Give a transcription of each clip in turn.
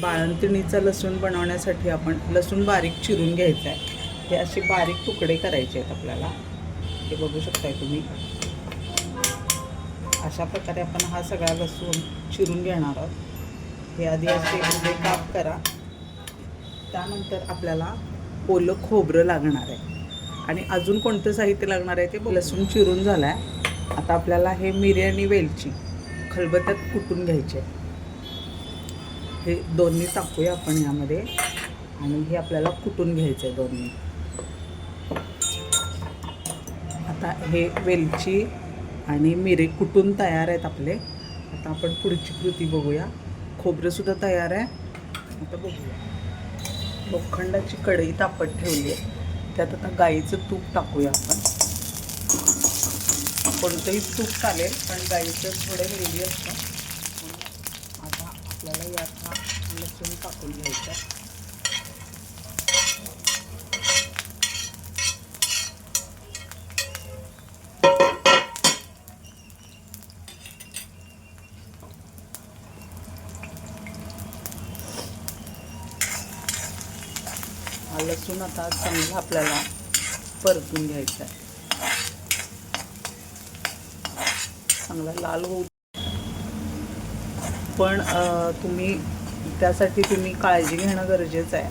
बाळंतिणीचा लसूण बनवण्यासाठी आपण लसूण बारीक चिरून घ्यायचं आहे हे असे बारीक तुकडे करायचे आहेत आपल्याला. हे बघू शकताय तुम्ही. अशा प्रकारे आपण हा सगळा लसूण चिरून घेणार आहोत. हे आधी असे उभे काप करा. त्यानंतर आपल्याला ओलं खोबरं लागणार आहे. आणि अजून कोणतं साहित्य लागणार आहे ते लसूण चिरून झालं आहे आता आपल्याला हे मिरी आणि वेलची खलबत्त्यात कुटून घ्यायचे. हे दोन्ही टाकूया आपण यामध्ये. आणि हे आपल्याला कुटून घ्यायचं आहे दोन्ही? आता हे वेलची आणि मिरे कुटून तयार आहेत आपले? आता आपण पुढची कृती बघूया. खोबरंसुद्धा तयार आहे. आता बघूया. लोखंडाची कढई तापत ठेवली आहे त्यात आता गाईचं तूप टाकूया आपण. कोणतंही तूप चालेल पण गाईचं थोडं हेल्दी असतं. आपल्याला यात हा लसूण टाकून घ्यायचा आहे. हा लसूण आता चांगला आपल्याला परतून घ्यायचा आहे चांगला लाल होऊ पण तुम्ही त्यासाठी तुम्ही काळजी घेणं गरजेचं आहे.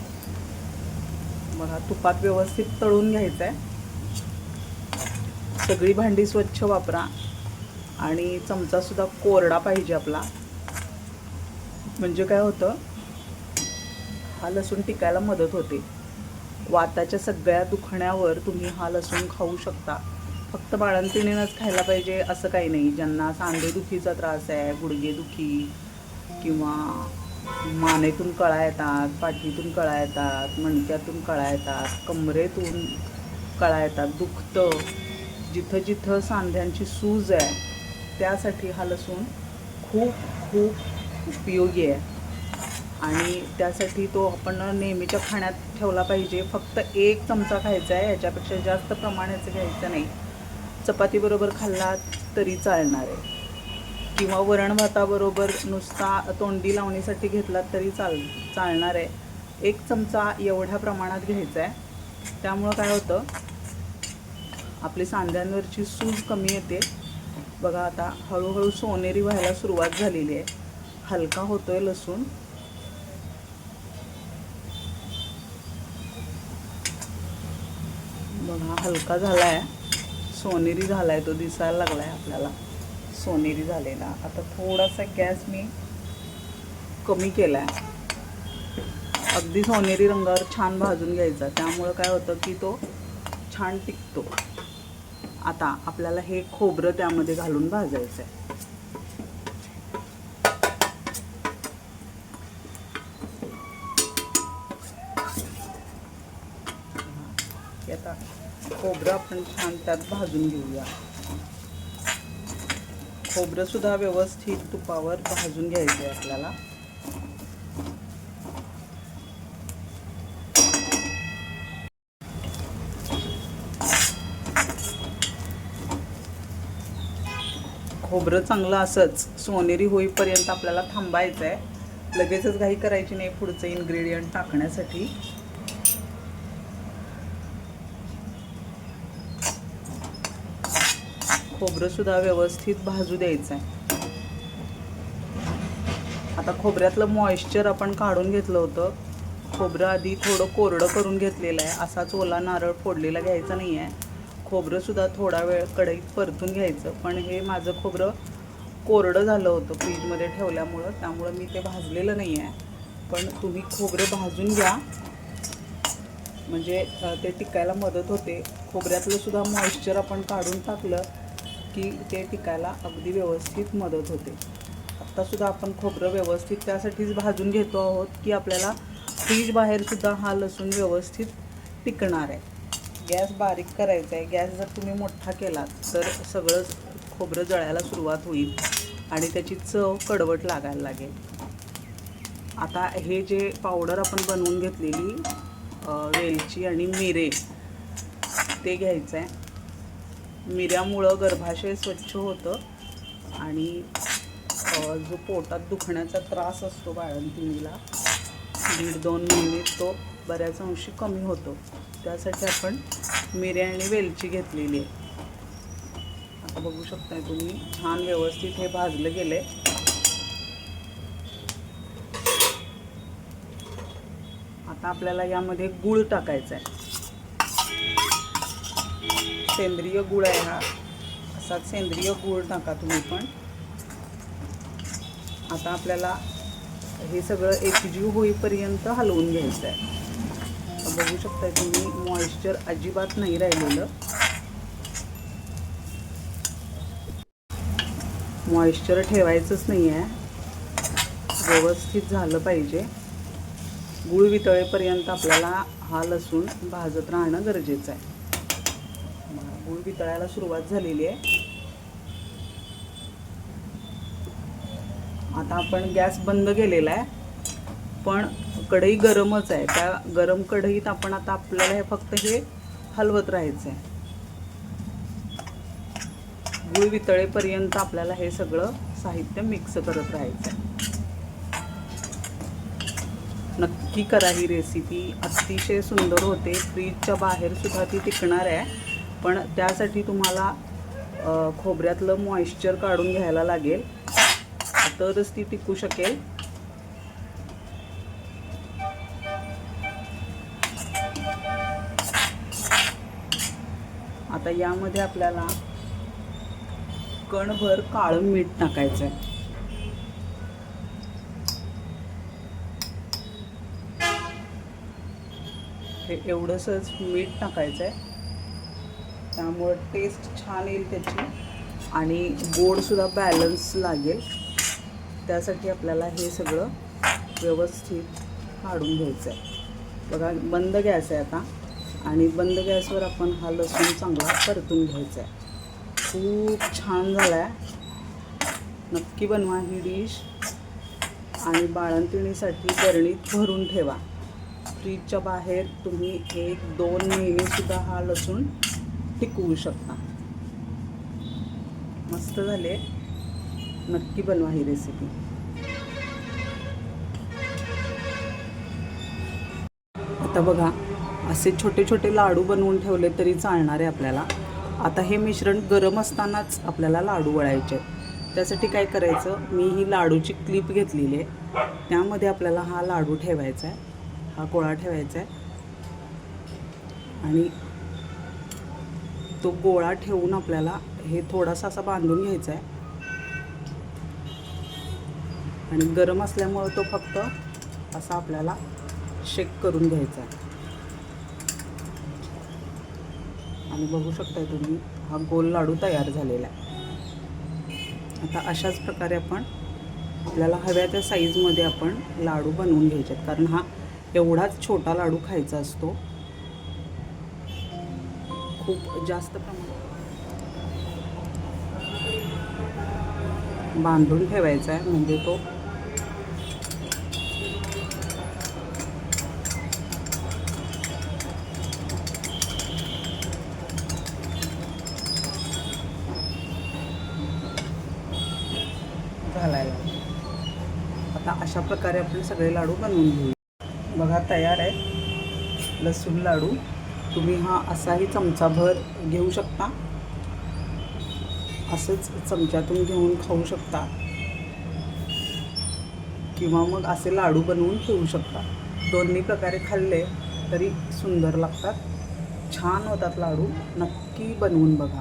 बघा तुपात व्यवस्थित तळून घ्यायचं आहे सगळी भांडी स्वच्छ वापरा आणि चमचासुद्धा कोरडा पाहिजे आपला. म्हणजे काय होतं हा लसूण टिकायला मदत होते. वाताच्या सगळ्या दुखण्यावर तुम्ही हा लसूण खाऊ शकता. फक्त बाळंतिणीनंच खायला पाहिजे असं काही नाही. ज्यांना सांधेदुखीचा त्रास आहे गुडघेदुखी किंवा मानेतून कळा येतात पाठीतून कळा येतात मणक्यातून कळा येतात कमरेतून कळा येतात दुखतं. जिथं जिथं सांध्यांची सूज आहे त्यासाठी हा लसूण खूप खूप उपयोगी आहे. आणि त्यासाठी तो आपण नेहमीच्या खाण्यात ठेवला पाहिजे. फक्त एक चमचा खायचा आहे याच्यापेक्षा जास्त प्रमाणाचं घ्यायचं नाही. चपातीबरोबर खाल्ला तरी चालणार आहे. किंवा वरण भाताबरोबर नुसता तोंडी लावणीसाठी घेतलात तरी चाल चालणार आहे. एक चमचा एवढ्या प्रमाणात घ्यायचा आहे त्यामुळं काय होतं आपली सांध्यांवरची सूज कमी येते. बघा आता हळूहळू सोनेरी व्हायला सुरुवात झालेली आहे. हलका होतोय लसूण. बघा हलका झाला आहे सोनेरी झाला आहे तो दिसायला लागला आहे आपल्याला. सोनेरी झालेला. आता थोडासा गॅस मी कमी केला आहे अगदी सोनेरी रंगावर छान भाजून घ्यायचा. त्यामुळं काय होतं की तो छान टिकतो. आता आपल्याला हे खोबरं त्यामध्ये घालून भाजायचं आहे आता खोबरं आपण छान त्यात भाजून घेऊया. खोबरंसुद्धा व्यवस्थित तुपावर भाजून घ्यायचं आहे आपल्याला. खोबरं चांगलं असंच सोनेरी होईपर्यंत आपल्याला थांबायचं आहे लगेचच घाई करायची नाही पुढचं इन्ग्रेडियंट टाकण्यासाठी. खोबरंसुद्धा व्यवस्थित भाजू द्यायचं आहे आता खोबऱ्यातलं मॉइश्चर आपण काढून घेतलं होतं. खोबरं आधी थोडं कोरडं करून घेतलेलं आहे. असाच ओला नारळ फोडलेला घ्यायचा नाही आहे खोबरंसुद्धा थोडा वेळ कढईत परतून घ्यायचं. पण हे माझं खोबरं कोरडं झालं होतं फ्रीजमध्ये ठेवल्यामुळं. त्यामुळं मी ते भाजलेलं नाही आहे पण तुम्ही खोबरं भाजून घ्या. म्हणजे ते टिकायला मदत होते. खोबऱ्यातलं सुद्धा मॉइश्चर आपण काढून टाकलं की ते टिकायला अगदी व्यवस्थित मदत होते. आत्तासुद्धा आपण खोबरं व्यवस्थित त्यासाठीच भाजून घेतो आहोत की आपल्याला फ्रीज बाहेरसुद्धा हा लसूण व्यवस्थित टिकणार आहे. गॅस बारीक करायचा आहे. गॅस जर तुम्ही मोठा केलात तर सगळं खोबरं जळायला सुरुवात होईल आणि त्याची चव कडवट लागायला लागेल. आता हे जे पावडर आपण बनवून घेतलेली वेलची आणि मिरे ते घ्यायचं आहे मिऱ्यामुळं गर्भाशय स्वच्छ होतं आणि जो पोटात दुखण्याचा त्रास असतो बाळंतिणीला दीड दोन महिने तो बऱ्याच अंशी कमी होतो. त्यासाठी आपण मिऱ्या आणि वेलची घेतलेली आहे. आता बघू शकताय तुम्ही छान व्यवस्थित हे भाजलं गेलं आहे आता आपल्याला यामध्ये गूळ टाकायचा आहे सेंद्रिय गूळ आहे हा. असा सेंद्रिय गूळ टाका तुम्ही पण. आता आपल्याला हे सगळं एकजीव होईपर्यंत हलवून घ्यायचं आहे. बघू शकताय तुम्ही मॉइश्चर अजिबात नाही राहिलेलं. मॉइश्चर ठेवायचंच नाही आहे व्यवस्थित झालं पाहिजे. गूळ वितळेपर्यंत आपल्याला हा लसूण भाजत राहणं गरजेचं आहे. गुळ वितळायला सुरुवात झालेली आहे. आता आपण गॅस बंद केलेला आहे. पण कढई गरमच आहे. त्या गरम कढईत आपण आता आपल्याला हे फक्त हे हलवत राहायचं आहे गुळ वितळेपर्यंत आपल्याला हे सगळं साहित्य मिक्स करत राहायचं आहे नक्की करा ही रेसिपी अतिशय सुंदर होते. फ्रीजच्या बाहेर सुद्धा ती टिकणार आहे. पण त्यासाठी तुम्हाला खोबऱ्यातलं मॉइश्चर काढून घ्यायला लागेल. तरच ती टिकू शकेल. आता यामध्ये आपल्याला कणभर काळं मीठ टाकायचं आहे हे एवढंसंच मीठ टाकायचं आहे त्यामुळं टेस्ट छान येईल त्याची. आणि गोडसुद्धा बॅलन्स लागेल. त्यासाठी आपल्याला हे सगळं व्यवस्थित काढून घ्यायचं आहे बघा बंद गॅस आहे आता. आणि बंद गॅसवर आपण हा लसूण चांगला परतून घ्यायचा आहे खूप छान झाला आहे नक्की बनवा ही डिश आणि बाळंतिणीसाठी बरणीत भरून ठेवा. फ्रीजच्या बाहेर तुम्ही एक दोन महिनेसुद्धा हा लसूण टिकवू शकता. मस्त झाले. नक्की बनवा ही रेसिपी आता बघा असे छोटे छोटे लाडू बनवून ठेवले तरी चालणार आहे आपल्याला. आता हे मिश्रण गरम असतानाच आपल्याला लाडू वळायचे आहेत. त्यासाठी काय करायचं मी ही लाडूची क्लिप घेतलेली आहे. त्यामध्ये आपल्याला हा लाडू ठेवायचा आहे. हा गोळा ठेवायचा आहे. आणि तो गोळा ठेवून आपल्याला हे थोडासा असा बांधून घ्यायचा आहे. आणि गरम असल्यामुळं तो फक्त असा आपल्याला शेक करून घ्यायचा आहे. आणि बघू शकताय तुम्ही हा गोल लाडू तयार झालेला आहे. आता अशाच प्रकारे आपण आपल्याला हव्या त्या साईजमध्ये आपण लाडू बनवून घ्यायचे आहेत. कारण हा एवढाच छोटा लाडू खायचा असतो. खूप जास्त प्रमाणात. बांधून ठेवायचा आहे म्हणजे तो घालायला. आता अशा प्रकारे आपण सगळे लाडू बनवून घेऊ. बघा तयार आहे लसूण लाडू. तुम्ही हा असाही चमचाभर घेऊ शकता. असंच चमच्यातून घेऊन खाऊ शकता. किंवा मग असे लाडू बनवून ठेवू शकता. दोन्ही प्रकारे खाल्ले तरी सुंदर लागतात. छान होतात लाडू. नक्की बनवून बघा.